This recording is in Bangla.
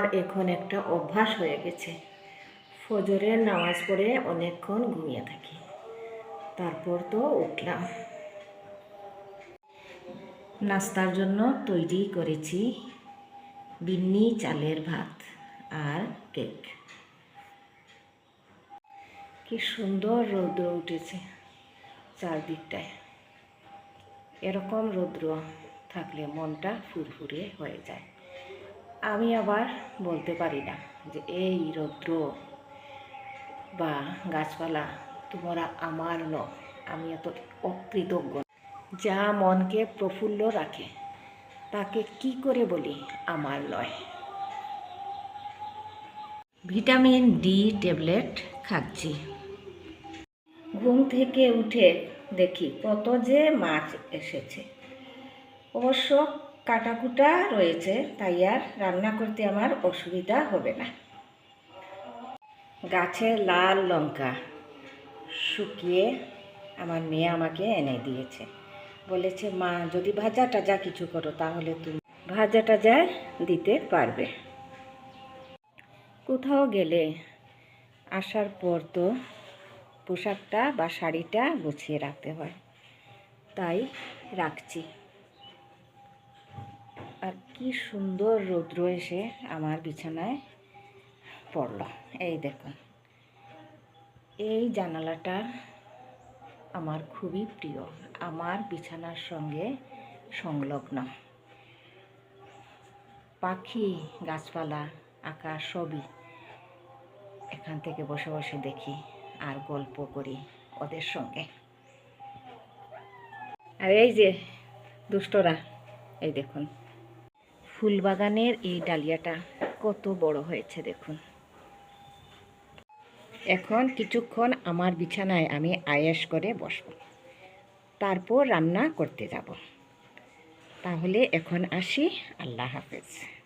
আমার এখন একটা অভ্যাস হয়ে গেছে। ফজরের নামাজ পড়ে অনেকক্ষণ ঘুমিয়ে থাকি। তারপর তো উঠলাম। নাস্তার জন্য তৈরি করেছি বিন্নি চালের ভাত আর কেক। কি সুন্দর রৌদ্র উঠেছে চারদিকটায়। এরকম রৌদ্র থাকলে মনটা ফুরফুরে হয়ে যায়। আমি আবার বলতে পারি না যে, এই রৌদ্র বা গাছপালা তোমরা আমার ন আমি এত অকৃতজ্ঞ। যা মনকে প্রফুল্ল রাখে, তাকে কি করে বলি? আমার নয়। ভিটামিন ডি ট্যাবলেট খাচ্ছি। ঘুম থেকে উঠে দেখি কত যে মাছ এসেছে। অবশ্য কাটাকুটা রয়েছে, তাই আর রান্না করতে আমার অসুবিধা হবে না। গাছের লাল লঙ্কা শুকিয়ে আমার মেয়ে আমাকে এনে দিয়েছে। বলেছে, মা, যদি ভাজা টাজা কিছু করো তাহলে তুমি ভাজা টাজা দিতে পারবে। কোথাও গেলে আসার পর তো পোশাকটা বা শাড়িটা গুছিয়ে রাখতে হয়। তাই রাখছি। আর কি সুন্দর রৌদ্র এসে আমার বিছানায় পড়ল। এই দেখুন, এই জানালাটা আমার খুবই প্রিয়, আমার বিছানার সঙ্গে সংলগ্ন। পাখি, গাছপালা, আকাশ সবই এখান থেকে বসে বসে দেখি আর গল্প করি ওদের সঙ্গে। আর এই যে দুষ্টরা, এই দেখুন ফুলবাগানের এই ডালিয়াটা কত বড় হয়েছে দেখুন। এখন কিছুক্ষণ আমার বিছানায় আমি আয়েস করে বসব। তারপর রান্না করতে যাব। তাহলে এখন আসি। আল্লাহ হাফেজ।